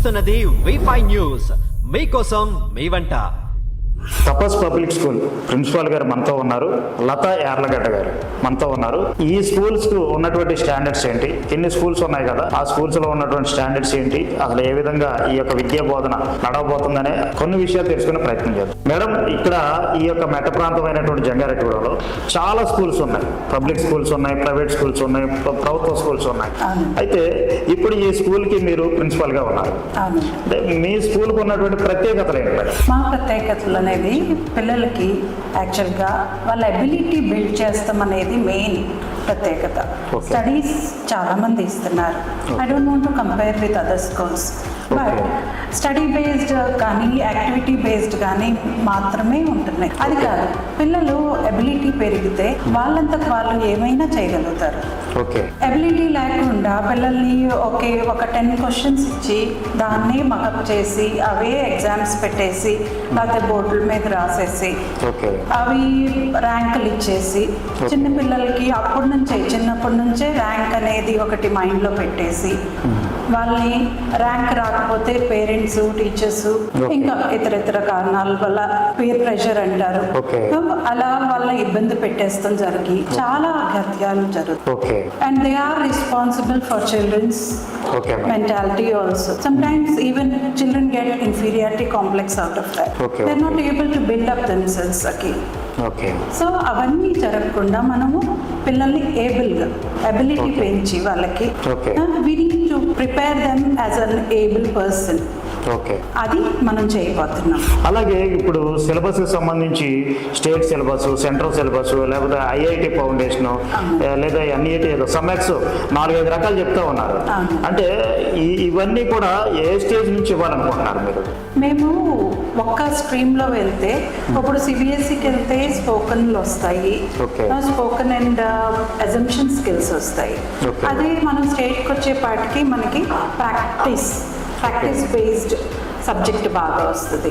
చూస్తున్నది వి న్యూస్ మీకోసం మీ వంట. తపస్ పబ్లిక్ స్కూల్ ప్రిన్సిపాల్ గారు మనతో ఉన్నారు. లత యార్లగడ్డ గారు మనతో ఉన్నారు. ఈ స్కూల్స్కు ఉన్నటువంటి స్టాండర్డ్స్ ఏంటి? ఎన్ని స్కూల్స్ ఉన్నాయి కదా? ఆ స్కూల్స్లో ఉన్నటువంటి స్టాండర్డ్స్ ఏంటి? అసలు ఏ విధంగా ఈ యొక్క విద్యా బోధన నడవబోతుందనే కొన్ని విషయాలు తెలుసుకునే ప్రయత్నం చేద్దాం. మేడం ఇక్కడ ఈ యొక్క మెట్ట ప్రాంతమైనటువంటి జంగారెడ్డిగూడలో చాలా స్కూల్స్ ఉన్నాయి. పబ్లిక్ స్కూల్స్ ఉన్నాయి ప్రైవేట్ స్కూల్స్ ఉన్నాయి ప్ర- ప్రభుత్వ స్కూల్స్ ఉన్నాయి. అయితే ఇప్పుడు ఈ స్కూల్కి మీరు ప్రిన్సిపాల్గా ఉన్నారు. మీ స్కూల్కు ఉన్నటువంటి ప్రత్యేకతలు ఏంటి మేడం? మా ప్రత్యేకతలు అనేది పిల్లలకి యాక్చువల్గా వాళ్ళ అబిలిటీ బిల్డ్ చేస్తాం అనేది మెయిన్ ప్రత్యేకత. స్టడీస్ చాలా మంది ఇస్తున్నారు. I don't want to compare with other schools but. Study based కానీ యాక్టివిటీ బేస్డ్ కానీ మాత్రమే ఉంటున్నాయి. అది కాదు పిల్లలు అబిలిటీ పెరిగితే వాళ్ళంతకు వాళ్ళు ఏమైనా చేయగలుగుతారు. ఓకే ఎబిలిటీ లేకుండా పిల్లల్ని ఒకే ఒక టెన్ క్వశ్చన్స్ ఇచ్చి దాన్ని మకప్ చేసి అవే ఎగ్జామ్స్ పెట్టేసి లేకపోతే బోర్డుల మీద రాసేసి ఓకే అవి ర్యాంకులు ఇచ్చేసి చిన్న పిల్లలకి అప్పటి నుంచే చిన్నప్పటి నుంచే ర్యాంక్ అనేది ఒకటి మైండ్లో పెట్టేసి వాళ్ళని ర్యాంక్ రాకపోతే పేరెంట్స్ టీచర్స్ ఇంకా ఇతర ఇతర కారణాల వల్ల పేర్ ప్రెషర్ అంటారు. అలా వాళ్ళ ఇబ్బంది పెట్టేస్తాం జరిగి చాలా అగత్యాలు జరుగుతాయి. And they are responsible for children's mentality also sometimes even children get inferiority complex out of they not able to build up themselves again so అవన్నీ జరగకుండా మనము పిల్లల్ని ఏబుల్గా అబిలిటీ Okay. పెంచి వాళ్ళకి. We to prepare them as an able person okay. అది మనం చేయబోతున్నాం. అలాగే ఇప్పుడు సిలబస్కి సంబంధించి స్టేట్ సిలబస్ సెంట్రల్ సిలబస్ లేకపోతే ఐఐటి ఫౌండేషన్ లేదా ఎన్ఈటి ఏదో సమ్మెక్స్ నాలుగైదు రకాలు చెప్తా ఉన్నారు. అంటే ఇవన్నీ కూడా ఏ స్టేజ్ నుంచి ఇవ్వాలనుకుంటున్నారు మీరు? మేము ఒక్క స్ట్రీమ్లో వెళ్తే ఇప్పుడు సిబిఎస్ఈకి వెళ్తే స్పోకన్లు వస్తాయి. స్పోకన్ అండ్ అజంప్షన్ స్కిల్స్ వస్తాయి. అదే మనం స్టేట్కి వచ్చేపాటికి మనకి ప్రాక్టీస్ ప్రాక్టీస్ బేస్డ్ సబ్జెక్ట్ బాగా వస్తుంది.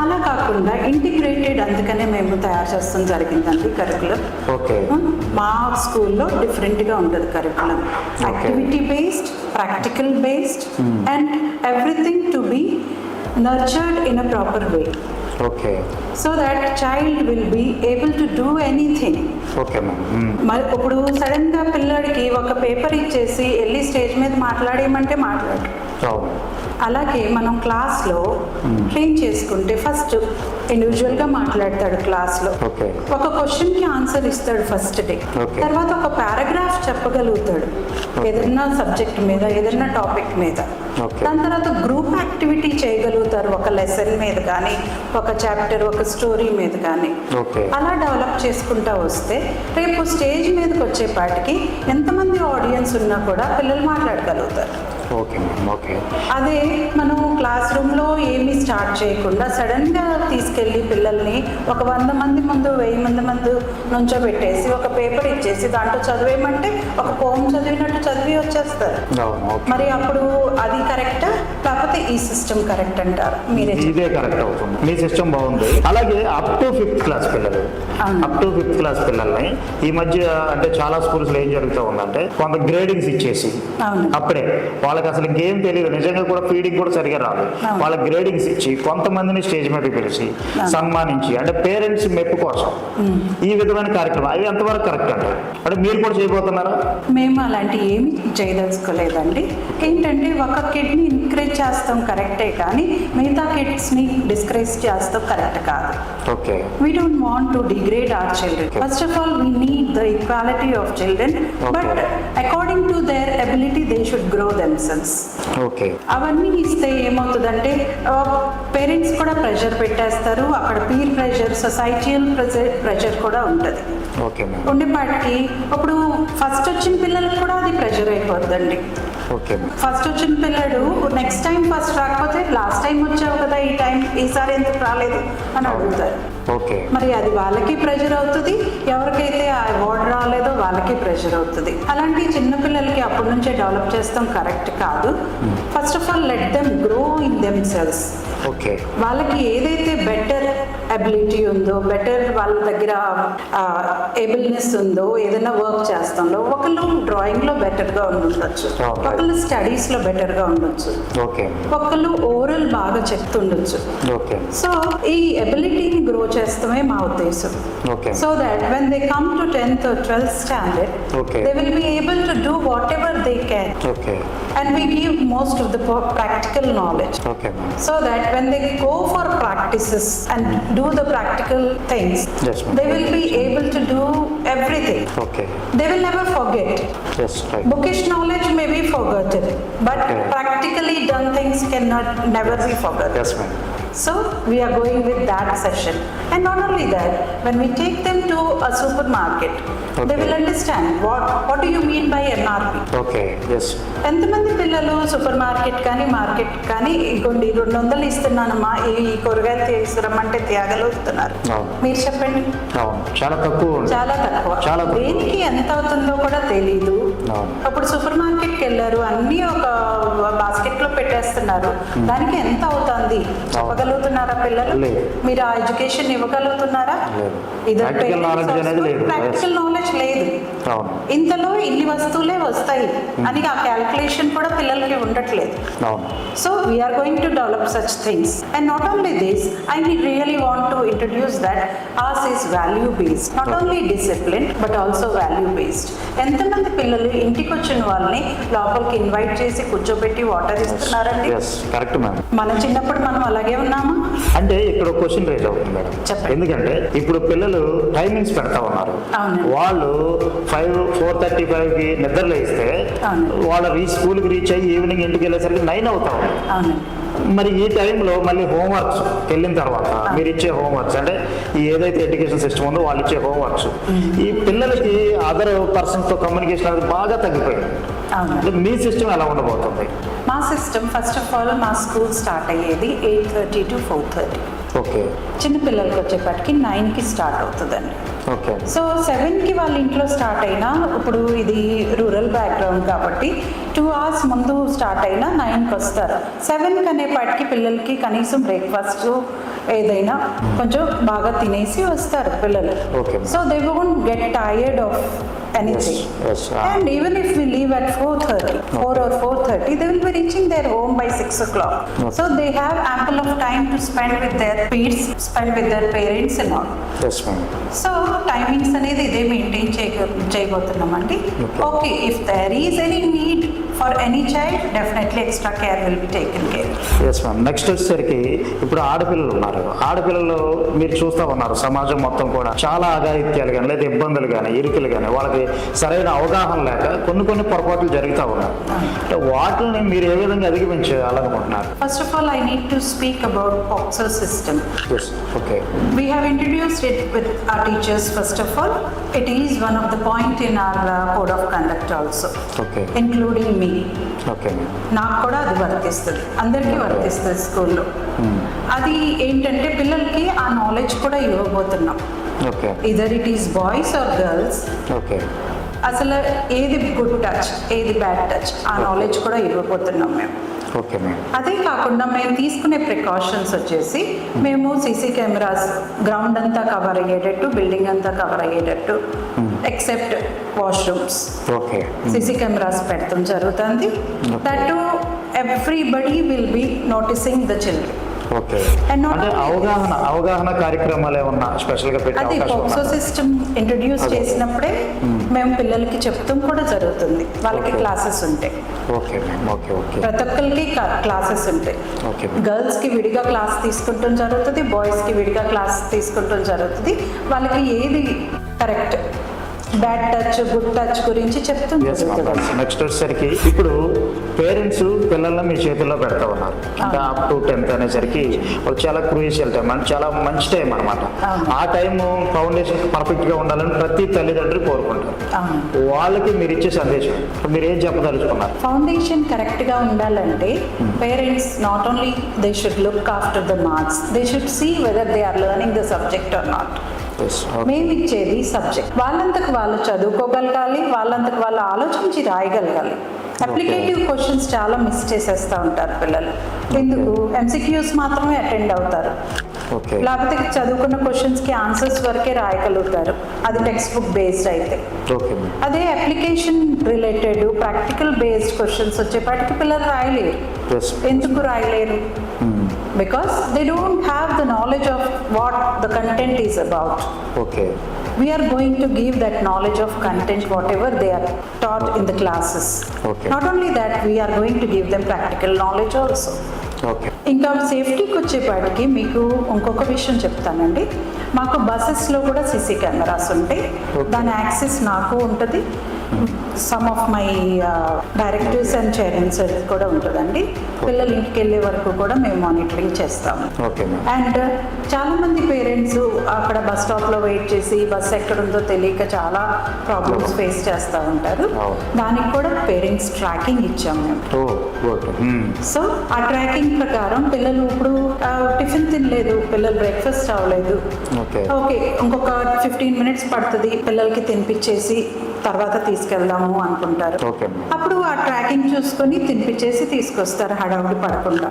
అలా కాకుండా ఇంటిగ్రేటెడ్ అందుకనే మేము తయారు చేస్తాం జరిగిందండి కరికులం మా స్కూల్లో డిఫరెంట్గా ఉంటుంది curriculum activity based practical based and everything to be nurtured in a proper way okay so that child will be able to do anything okay మరి ఇప్పుడు సడన్గా పిల్లడికి ఒక పేపర్ ఇచ్చేసి వెళ్ళి స్టేజ్ మీద మాట్లాడేయమంటే మాట్లాడు. అలాగే మనం క్లాస్లో ట్రైన్ చేసుకుంటే ఫస్ట్ ఇండివిజువల్గా మాట్లాడతాడు క్లాస్లో. ఒక క్వశ్చన్కి ఆన్సర్ ఇస్తాడు ఫస్ట్ డే. తర్వాత ఒక పారాగ్రాఫ్ చెప్పగలుగుతాడు. ఏదైనా సబ్జెక్ట్ మీద ఏదైనా టాపిక్ మీద. దాని తర్వాత గ్రూప్ యాక్టివిటీ చేయగలుగుతారు ఒక లెసన్ మీద కానీ ఒక చాప్టర్ ఒక స్టోరీ మీద కానీ. అలా డెవలప్ చేసుకుంటా వస్తే రేపు స్టేజ్ మీదకి వచ్చేపాటికి ఎంతమంది ఆడియన్స్ ఉన్నా కూడా పిల్లలు మాట్లాడగలుగుతారు. ఓకే మ్యామ్ ఓకే అదే మనం క్లాస్ రూమ్లో ఏమీ స్టార్ట్ చేయకుండా సడన్గా తీసుకెళ్ళి పిల్లల్ని ఒక వంద మంది ముందు వెయ్యి మంది ముందు నుంచో పెట్టేసి ఒక పేపర్ ఇచ్చేసి దాంట్లో చదివేయమంటే ఒక పోమ్ చదివి వచ్చేస్తారు మరి అప్పుడు అది కరెక్టా? లేకపోతే ఈ సిస్టమ్ కరెక్ట్ అంటారు? మీరే. ఇదే కరెక్ట్ అవుతుంది. మీ సిస్టమ్ బాగుంది. అలాగే అప్ టు ఫిఫ్త్ క్లాస్ పిల్లలు. అప్ టు ఫిఫ్త్ క్లాస్ పిల్లల్ని ఈ మధ్య అంటే చాలా స్కూల్స్లో ఏం జరుగుతూ ఉందంటే కొంత గ్రేడింగ్స్ ఇచ్చేసి. అప్పుడే. వాళ్ళకి అసలు ఇంకేం తెలియదు. నిజంగా కూడా ఫీడింగ్ కూడా సరిగా రాదు. అవును. వాళ్ళ గ్రేడింగ్స్ ఇచ్చి కొంతమందిని స్టేజ్ మీద పిలిచి సన్మానించి అంటే పేరెంట్స్ మెప్పు కోసం ఈ విధమైన కార్యక్రమం. అవి ఎంతవరకు కరెక్ట్ అంటారు? అంటే మీరు కూడా చేయబోతున్నారా? మేము అలాంటి ఏమి చేయదలుచుకోలేదండి ఏంటంటే ఒక కిడ్ని ఎంకరేజ్ చేస్తాం కరెక్టే కానీ మిగతా కిడ్స్ని డిస్కరేజ్ చేస్తాం కరెక్ట్ కాదు. We don't want to degrade our children first of all we need the equality of children but according to their ability they should grow them అవన్నీ ఇస్తే ఏమవుతుందంటే పేరెంట్స్ కూడా ప్రెషర్ పెట్టేస్తారు. అక్కడ peer pressure societal pressure pressure కూడా ఉంటుంది. Okay ఉండేపాటికి ఇప్పుడు first వచ్చిన పిల్లలకు కూడా అది ప్రెషర్ అయిపోద్దండి. ఓకే ఫస్ట్ వచ్చిన పిల్లడు నెక్స్ట్ టైం ఫస్ట్ రాకపోతే లాస్ట్ టైం వచ్చావు కదా ఈ టైం ఈసారి ఎందుకు రాలేదు? అని అడుగుతారు. ఓకే. మరి అది వాళ్ళకి ప్రెషర్ అవుతుంది. ఎవరికైతే ఆ అవార్డు రాలేదో వాళ్ళకి ప్రెషర్ అవుతుంది. అలాంటి చిన్న పిల్లలకి అప్పటి నుంచే డెవలప్ చేస్తాం కరెక్ట్ కాదు. First of all let them grow in themselves okay వాళ్ళకి ఏదైతే బెటర్ అబిలిటీ ఉందో బెటర్ వాళ్ళ దగ్గర ఏబిల్నెస్ ఉందో ఏదైనా వర్క్ చేస్తాంలో ఒకళ్ళు డ్రాయింగ్లో బెటర్గా ఉండొచ్చు. ఒకళ్ళు స్టడీస్లో బెటర్గా ఉండొచ్చు. ఓకే ఒకళ్ళు ఓరల్ బాగా చెప్తుండొచ్చు. సో ఈ ఎబిలిటీని గ్రో చేస్తమే మా ఉద్దేశం. Okay so that when they come to tenth twelfth standard. They will be able to do whatever they can and we give most of the practical knowledge so that when they go for practices and do the practical things, yes, they will be able to do everything. Okay. They will never forget. Yes, right. Bookish knowledge may be forgotten, but okay. practically done things cannot never be forgotten. Yes, ma'am. So we are going with that session. And not only that, when we take them to a supermarket, they Okay. will understand what what do you mean by MRP. Okay yes ఎంతమంది పిల్లలు super market కానీ market కానీ ఇగోండి రెండు వందలు ఇస్తున్నానమ్మా ఈ కూరగాయలు తీసుకురమ్మంటే త్యాగలుగుతున్నారు అవును. మీరు చెప్పండి చాలా తక్కువ చాలా తక్కువ చాలా. దేనికి ఎంత అవుతుందో కూడా అవును. అప్పుడు సూపర్ మార్కెట్కి వెళ్ళారు. అన్నీ ఒక బాస్కెట్లో పెట్టేస్తున్నారు దానికి ఎంత అవుతుంది? చెప్పగలుగుతున్నారా పిల్లలు. మీరు ఆ ఎడ్యుకేషన్ ఇవ్వగలుగుతున్నారా. ప్రాక్టికల్ నాలెడ్జ్ లేదు. ఇంతలో ఇన్ని వస్తువులే వస్తాయి అని ఆ క్యాల్కులేషన్ కూడా పిల్లలకి ఉండట్లేదు. we are going to develop such things. And not only this, I really want to introduce that ours is value based. Not only discipline, but also value based. ఎంతమంది పిల్లలు ఇంటికి వచ్చిన వాళ్ళని లోపలికి ఇన్వైట్ చేసి కూర్చోబెట్టి వాటర్ ఇస్తున్నారండి. కరెక్ట్ మ్యామ్ మన చిన్నప్పుడు మనం అలాగే ఉన్నామా? అంటే ఇక్కడ క్వశ్చన్ రైజ్ అవుతుంది మేడం చెప్పండి. ఎందుకంటే ఇప్పుడు పిల్లలు టైమింగ్స్ పెడతా ఉన్నారు. వాళ్ళు ఫైవ్ ఫోర్ థర్టీ ఫైవ్కి నిద్రలో ఇస్తే అవునండి. వాళ్ళ రీచ్ స్కూల్కి రీచ్ అయ్యి ఈవినింగ్ ఇంటికి వెళ్ళేసరికి నైన్ అవుతా ఉంది. అవునండి. మరి ఈ టైంలో మళ్ళీ హోంవర్క్స్ వెళ్ళిన తర్వాత మీరు ఇచ్చే హోంవర్క్స్ అంటే ఈ ఏదైతే ఎడ్యుకేషన్ సిస్టమ్ ఉందో వాళ్ళు ఇచ్చే హోంవర్క్స్. ఈ పిల్లలకి అదర్ పర్సన్స్తో కమ్యూనికేషన్ అనేది బాగా తగ్గిపోయింది. అంటే మీ సిస్టమ్ ఎలా ఉండబోతుంది? మా సిస్టమ్ ఫస్ట్ ఆఫ్ ఆల్ మా స్కూల్ స్టార్ట్ అయ్యేది eight thirty to four thirty. Okay. చిన్న పిల్లలకి వచ్చేపటికి నైన్కి స్టార్ట్ అవుతుందండి. సో సెవెన్కి వాళ్ళ ఇంట్లో స్టార్ట్ అయినా ఇప్పుడు ఇది రూరల్ బ్యాక్గ్రౌండ్ కాబట్టి టూ అవర్స్ ముందు స్టార్ట్ అయినా నైన్కి వస్తారు. సెవెన్కి అనేపాటికి పిల్లలకి కనీసం బ్రేక్ఫాస్ట్ ఏదైనా కొంచెం బాగా తినేసి వస్తారు పిల్లలు. So they won't get tired of anything. And even if we leave at four thirty four or four thirty they will be reaching their home by six o'clock so they have ample of time to spend with their peers spend with their parents and all so timings అనేది ఇదే maintain చేయ చేయబోతున్నామండి. Okay if there is any need for any child definitely extra care will be taken care yes ma'am next వచ్చేసరికి ఇప్పుడు ఆడపిల్లలు ఉన్నారు. ఆడపిల్లలు మీరు చూస్తూ ఉన్నారు సమాజం మొత్తం కూడా. చాలా అఘాయిత్యాలు కానీ లేదా ఇబ్బందులు కానీ ఇరుకులు కానీ వాళ్ళకి సరైన అవగాహన లేక కొన్ని కొన్ని పొరపాట్లు జరుగుతూ ఉన్నాయి. అంటే వాటిని మీరు ఏ విధంగా అధిగమించాలనుకుంటున్నారు? First of all I need to speak about POCSO system okay have introduced it with our teachers first of all. It is one of the point in our uh, code of conduct also, okay including me. Okay. నాకు కూడా అది వర్తిస్తుంది. అందరికీ వర్తిస్తుంది స్కూల్లో. అది ఏంటంటే పిల్లలకి ఆ నాలెడ్జ్ కూడా ఇవ్వబోతున్నాం. Okay. Either it is boys or girls okay. అసలు ఏది గుడ్ టచ్ ఏది బ్యాడ్ టచ్ ఆ నాలెడ్జ్ కూడా ఇవ్వబోతున్నాం మేము. ఓకే అదే కాకుండా మేము తీసుకునే ప్రికాషన్స్ వచ్చేసి మేము సీసీ కెమెరాస్ గ్రౌండ్ అంతా కవర్ అయ్యేటట్టు బిల్డింగ్ అంతా కవర్ అయ్యేటట్టు except washrooms okay CC cameras పెట్టడం జరుగుతుంది. That everybody will be noticing the children okay అంటే అవగాహన అవగాహన కార్యక్రమాలు ఏమన్నా పెట్టే అవకాశం పోక్సో ఉందా? System introduce. చేసినప్పుడే మేము పిల్లలకి చెప్తాం కూడా జరుగుతుంది. వాళ్ళకి. క్లాసెస్ ఉంటాయి. ఓకే ఓకే ఓకే ప్రతి ఒక్కరికి క్లాసెస్ ఉంటాయి. ఓకే గర్ల్స్కి విడిగా క్లాస్ తీసుకుంటాం జరుగుతుంది బాయ్స్కి విడిగా క్లాస్ తీసుకుంటాం జరుగుతుంది. వాళ్ళకి ఏది correct bad touch good touch గురించి చెప్తాం ఎస్ జరుగుతుంది నెక్స్ట్ వచ్చేసరికి ఇప్పుడు పేరెంట్స్ పిల్లల్ని మీ చేతుల్లో పెడతా ఉన్నారు. అంటే అప్ టు టెన్త్ అనేసరికి వాళ్ళు చాలా క్రూషియల్ టైం అంటే చాలా మంచి టైం అనమాట. ఆ టైం ఫౌండేషన్ పర్ఫెక్ట్గా ఉండాలని ప్రతి తల్లిదండ్రులు కోరుకుంటారు. వాళ్ళకి మీరు ఇచ్చే సందేశం మీరు ఏం చెప్పదలుచుకున్నారు? ఫౌండేషన్ కరెక్ట్గా ఉండాలంటే parents not only they should look after the marks they should see whether they are learning the subject or not మేము ఇచ్చేది సబ్జెక్ట్ వాళ్ళంతకు వాళ్ళు చదువుకోగలగాలి వాళ్ళంతకు వాళ్ళు ఆలోచించి రాయగలగాలి. అప్లికేటివ్ క్వశ్చన్స్ చాలా మిస్ చేసేస్తూ ఉంటారు పిల్లలు. ఎందుకు? ఎంసీక్యూస్ మాత్రమే అటెండ్ అవుతారు. లేకపోతే చదువుకున్న క్వశ్చన్స్కి ఆన్సర్స్ వరకే రాయగలుగుతారు. అది టెక్స్ట్ బుక్ బేస్డ్ అయితే అదే application related practical based questions వచ్చేపాటికి పిల్లలు రాయలేరు. ఎందుకు రాయలేరు? Because they don't have the knowledge of what the content is about okay we are going to give that knowledge of content whatever they are taught in the classes Okay. not only that we are going to give them practical knowledge also okay ఇంకా సేఫ్టీకి వచ్చేపాటికి మీకు ఇంకొక విషయం చెప్తానండి మాకు బస్సెస్లో కూడా సీసీ కెమెరాస్ ఉంటాయి Okay. దాని యాక్సెస్ నాకు ఉంటుంది some of my directives and chairmans కూడా ఉంటుందండి. పిల్లలు ఇంటికి వెళ్ళే వరకు కూడా మేము మానిటరింగ్ చేస్తాము. అండ్ చాలా మంది పేరెంట్స్ అక్కడ బస్ స్టాప్లో వెయిట్ చేసి బస్ ఎక్కడుందో తెలియక చాలా ప్రాబ్లమ్స్ ఫేస్ చేస్తూ ఉంటారు. అవును. దానికి కూడా పేరెంట్స్ ట్రాకింగ్ ఇచ్చాం మేము. ఓ ఓకే సో ఆ ట్రాకింగ్ ప్రకారం పిల్లలు ఇప్పుడు టిఫిన్ తినలేదు పిల్లలు బ్రేక్ఫాస్ట్ అవ్వలేదు. ఓకే ఓకే ఇంకొక ఫిఫ్టీన్ మినిట్స్ పడుతుంది పిల్లలకి తినిపించేసి తర్వాత తీసుకెళ్దాము అనుకుంటారు అప్పుడు ఆ ట్రాకింగ్ చూసుకొని తినిపించేసి తీసుకొస్తారు హడావుడి పడకుండా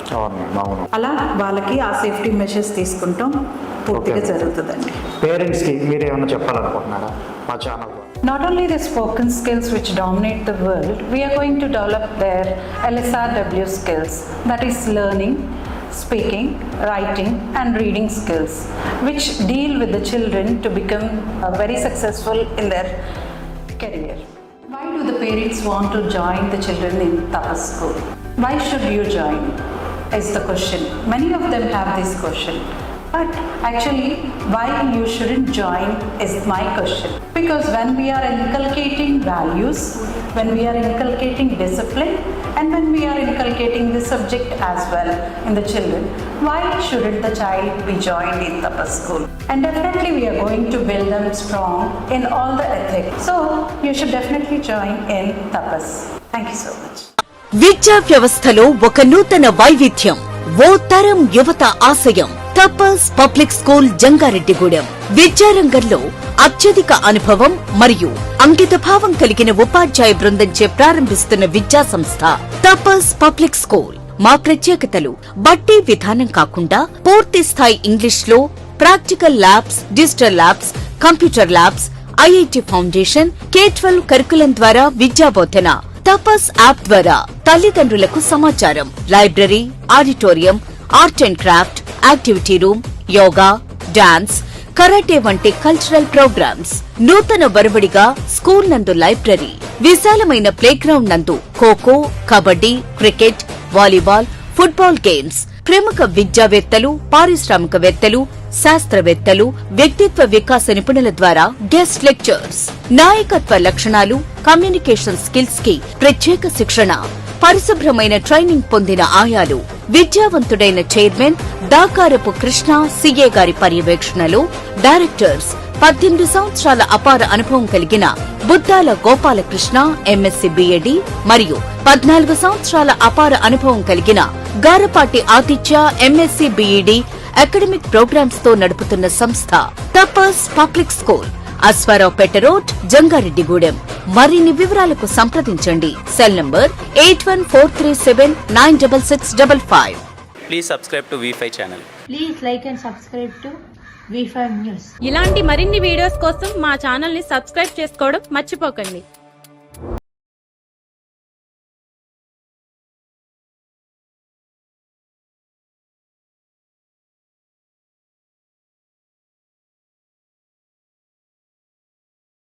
అలా వాళ్ళకి ఆ సేఫ్టీ మెషర్స్ తీసుకుంటాం పూర్తిగా. జరుగుతుందండి పేరెంట్స్కి మీరు ఏమైనా చెప్పాలనుకుంటున్నారా మా channel Not only the spoken skills which dominate the world, we are going to develop their LSRW skills, that is learning, speaking, writing and reading skills, which deal with the children to become uh, very successful in their career. Do the parents want to join the children in Tapas school? Why should you join? Is the question. Many of them have this question. But actually, why you shouldn't join is my question. Because when we are inculcating values, when we are inculcating discipline, and when we are inculcating the subject as well in the children, why shouldn't the child be joined in Tapas school? And definitely, we are going to build them strong in all the ethics. So, you should definitely join in Tapas. Thank you so much. విద్యా వ్యవస్థలో ఒక నూతన వైవిధ్యం ఓ తరం యువత ఆశయం తపస్ public school Jangareddygudem విద్యారంగంలో అత్యధిక అనుభవం మరియు అంకితభావం కలిగిన ఉపాధ్యాయ బృందంచే ప్రారంభిస్తున్న విద్యా సంస్థ తపస్ పబ్లిక్ స్కూల్ మా ప్రత్యేకతలు బట్టి విధానం కాకుండా పూర్తి స్థాయి ఇంగ్లీష్లో practical labs digital labs computer labs IIT foundation K twelve curriculum ద్వారా విద్యాబోధన తపస్ యాప్ ద్వారా తల్లిదండ్రులకు సమాచారం library auditorium art and craft activity room yoga dance karate వంటి కల్చరల్ ప్రోగ్రామ్స్ నూతన వరవడిగా స్కూల్ నందు లైబ్రరీ విశాలమైన ప్లేగ్రౌండ్ నందు kho kho kabaddi cricket volleyball football games. ప్రముఖ విద్యావేత్తలు పారిశ్రామికవేత్తలు శాస్త్రవేత్తలు వ్యక్తిత్వ వికాస నిపుణుల ద్వారా గెస్ట్ లెక్చర్స్ నాయకత్వ లక్షణాలు కమ్యూనికేషన్ స్కిల్స్కి ప్రత్యేక శిక్షణ. పరిశుభ్రమైన ట్రైనింగ్ పొందిన ఆయాలు. విద్యావంతుడైన చైర్మన్ దాకారపు కృష్ణ సిఏ గారి పర్యవేక్షణలో డైరెక్టర్స్ పద్దెనిమిది సంవత్సరాల అపార అనుభవం కలిగిన బుద్దాల గోపాలకృష్ణ ఎంఎస్సీ బిఎడి మరియు పద్నాలుగు సంవత్సరాల అపార అనుభవం కలిగిన గారపాటి ఆతిథ్య ఎంఎస్సీ బీఈడి అకాడమిక్ ప్రోగ్రామ్స్తో నడుపుతున్న సంస్థ Tapas public school. Ashwaraopeta road Jangareddygudem మరిన్ని వివరాలకు సంప్రదించండి cell number eight one four three seven nine double six double five Please subscribe to V5 channel. Please like and subscribe to V5 News. ఇలాంటి మరిన్ని videos కోసం మా ఛానల్ని subscribe చేసుకోవడం మర్చిపోకండి